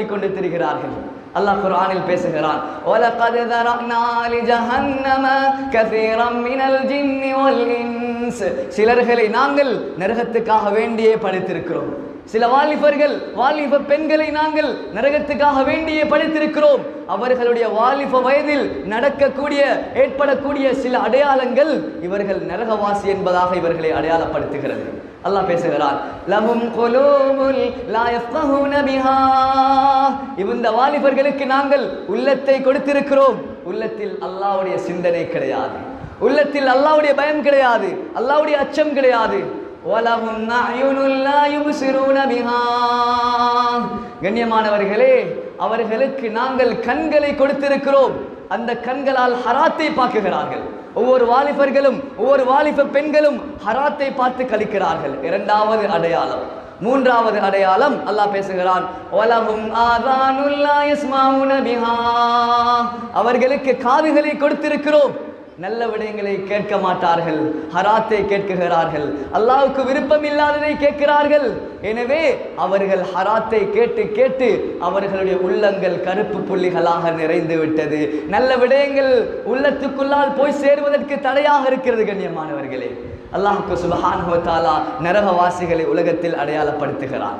கொண்டு திரிகிறார்கள் அல்லாஹ் குர்ஆனில் பேசுகிறான் وَلَقَدْ ذَرَأْنَا لِجَهَنَّمَ كَثِيرًا مِنَ الْجِنِّ ஸ்டூடெண்ட்ஸ் சிலர்களை நாங்கள் நரகத்துக்காக வேண்டியே படித்திருக்கிறோம். சில வாலிபர்கள் வாலிப பெண்களை நாங்கள் நரகத்துக்காக வேண்டியே படித்திருக்கிறோம். அவர்களுடைய வாலிப வயதில் நடக்கக்கூடிய ஏற்படக்கூடிய சில அடையாளங்கள் இவர்கள் நரகவாசி என்பதாக இவர்களை அடையாளப்படுத்துகிறது. அல்லாஹ் பேசுகிறார் லஹும் குலூபுல் லா யஃப்கஹூன பிஹா. இந்த வாலிபர்களுக்கு நாங்கள் உள்ளத்தை கொடுத்திருக்கிறோம். உள்ளத்தில் அல்லாஹ்வுடைய சிந்தனை கிடையாது. உள்ளத்தில் அல்லாவுடைய பயம் கிடையாது அல்லாவுடைய அச்சம் கிடையாது. கண்ணியமானவர்களே அவர்களுக்கு நாங்கள் கண்களை கொடுத்திருக்கிறோம். அந்த கண்களால் ஹராத்தை பார்க்குகிறார்கள். ஒவ்வொரு வாலிபர்களும் ஒவ்வொரு வாலிப பெண்களும் ஹராத்தை பார்த்து கழிக்கிறார்கள். இரண்டாவது அடையாளம். மூன்றாவது அடையாளம் அல்லாஹ் பேசுகிறான் அவர்களுக்கு காதுகளை கொடுத்திருக்கிறோம். நல்ல விடயங்களை கேட்க மாட்டார்கள். ஹராத்தை கேட்குகிறார்கள். அல்லாவுக்கு விருப்பம் இல்லாததை கேட்கிறார்கள். எனவே அவர்கள் ஹராத்தை கேட்டு கேட்டு அவர்களுடைய உள்ளங்கள் கருப்பு புள்ளிகளாக நிறைந்து விட்டது. நல்ல விடயங்கள் உள்ளத்துக்குள்ளால் போய் சேருவதற்கு தடையாக இருக்கிறது கண்ணியமானவர்களே. அல்லாஹுக்கு சுபஹான் நரகவாசிகளை உலகத்தில் அடையாளப்படுத்துகிறான்.